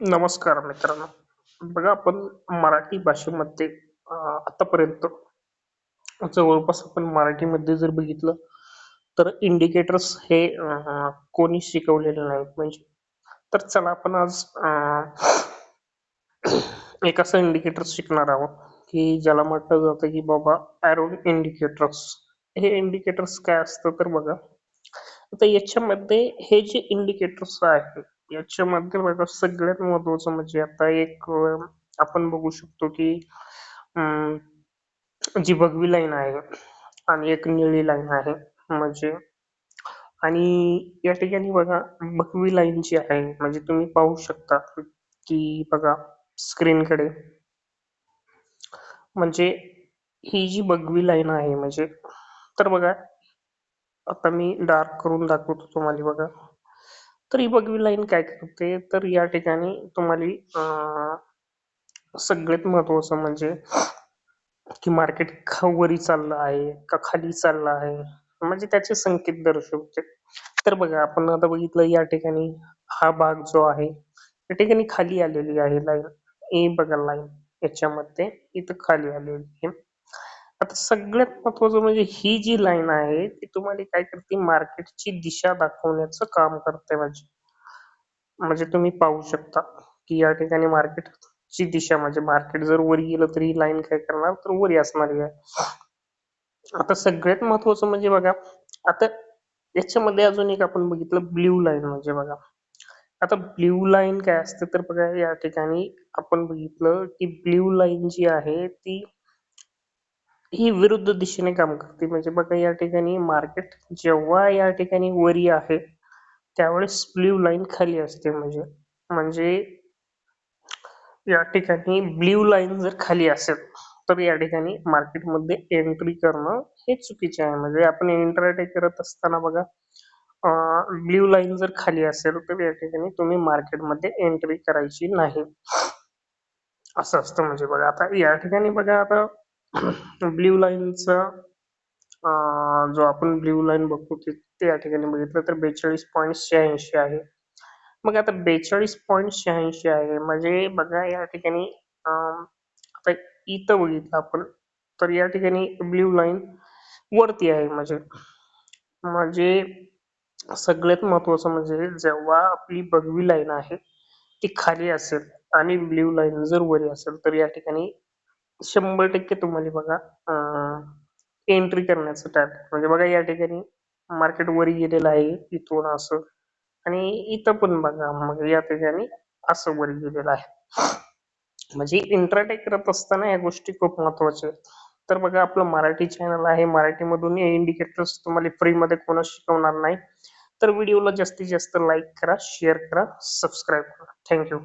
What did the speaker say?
नमस्कार मित्रांनो. बघा आपण मराठी भाषेमध्ये आतापर्यंत जवळपास आपण मराठीमध्ये जर बघितलं तर इंडिकेटर्स हे कोणी शिकवलेले नाहीत. म्हणजे तर चला आपण आज एक असं इंडिकेटर शिकणार आहोत की ज्याला म्हटलं जातं की बाबा ॲरो इंडिकेटर्स हे इंडिकेटर्स काय असतं तर बघा आता याच्यामध्ये हे जे इंडिकेटर्स आहेत याच्या बघा सगळ्यात महत्वाचं म्हणजे आता एक आपण बघू शकतो की जी भगवी लाईन आहे आणि एक निळी लाईन आहे म्हणजे आणि या ठिकाणी बघा भगवी लाईन जी आहे म्हणजे तुम्ही पाहू शकता की बघा स्क्रीनकडे म्हणजे ही जी भगवी लाईन आहे म्हणजे तर बघा आता मी डार्क करून दाखवतो तुम्हाला बघा. तर ही बघवी लाईन काय करते तर या ठिकाणी तुम्हाला सगळ्यात महत्वाचं म्हणजे की मार्केट वरी चाललं आहे का खाली चाललं आहे म्हणजे त्याचे संकेत दर्शवते. तर बघा आपण आता बघितलं या ठिकाणी हा भाग जो आहे या ठिकाणी खाली आलेली आहे लाईन ए बघा लाईन याच्यामध्ये इथं खाली आलेली आहे. आता सगळ्यात महत्वाचं म्हणजे ही जी लाईन आहे ती तुम्हाला काय करते मार्केटची दिशा दाखवण्याचं काम करते म्हणजे म्हणजे तुम्ही पाहू शकता की या ठिकाणी मार्केटची दिशा म्हणजे मार्केट जर वर गेलं तर ही लाईन काय करणार? तर वरी असणारी आहे. आता सगळ्यात महत्वाचं म्हणजे बघा आता याच्यामध्ये अजून एक आपण बघितलं ब्ल्यू लाईन म्हणजे बघा. आता ब्ल्यू लाईन काय असते? तर बघा या ठिकाणी आपण बघितलं की ब्ल्यू लाईन जी आहे ती ही विरुद्ध दिशेने काम करते. म्हणजे बघा या ठिकाणी मार्केट जेव्हा या ठिकाणी वरी आहे त्यावेळेस ब्ल्यू लाईन खाली असते. म्हणजे म्हणजे या ठिकाणी ब्ल्यू लाईन जर खाली असेल तर या ठिकाणी मार्केटमध्ये एंट्री करणं हे चुकीचे आहे. म्हणजे आपण इंट्राडे करत असताना बघा ब्ल्यू लाईन जर खाली असेल तर या ठिकाणी तुम्ही मार्केटमध्ये एंट्री करायची नाही. असं असतं. म्हणजे बघा आता या ठिकाणी बघा आता ब्ल्यू लाईनचा जो आपण ब्ल्यू लाईन बघतो ते या ठिकाणी बघितलं तर बेचाळीस पॉईंट शहाऐंशी आहे. मग आता बेचाळीस पॉईंट शहाऐंशी आहे म्हणजे बघा या ठिकाणी आता इथं बघितलं आपण तर या ठिकाणी ब्ल्यू लाईन वरती आहे म्हणजे. म्हणजे सगळ्यात महत्वाचं म्हणजे जेव्हा आपली बगवी लाईन आहे ती खाली असेल आणि ब्ल्यू लाईन जर वरी असेल तर या ठिकाणी शंभर टक्के तुम्हाला बघा एंट्री करण्याचं टाइम म्हणजे बघा या ठिकाणी मार्केट वरी गेलेलं आहे इथून असं. आणि इथं पण बघा मग या ठिकाणी असं वरी गेलेलं आहे. म्हणजे इंट्राडे करत असताना या गोष्टी खूप महत्त्वाच्या आहेत. तर बघा आपलं मराठी चॅनल आहे. मराठीमधून हे इंडिकेटर्स तुम्हाला फ्रीमध्ये कोणा शिकवणार नाही. तर व्हिडिओला जास्तीत जास्त लाईक करा शेअर करा सबस्क्राईब करा. थँक्यू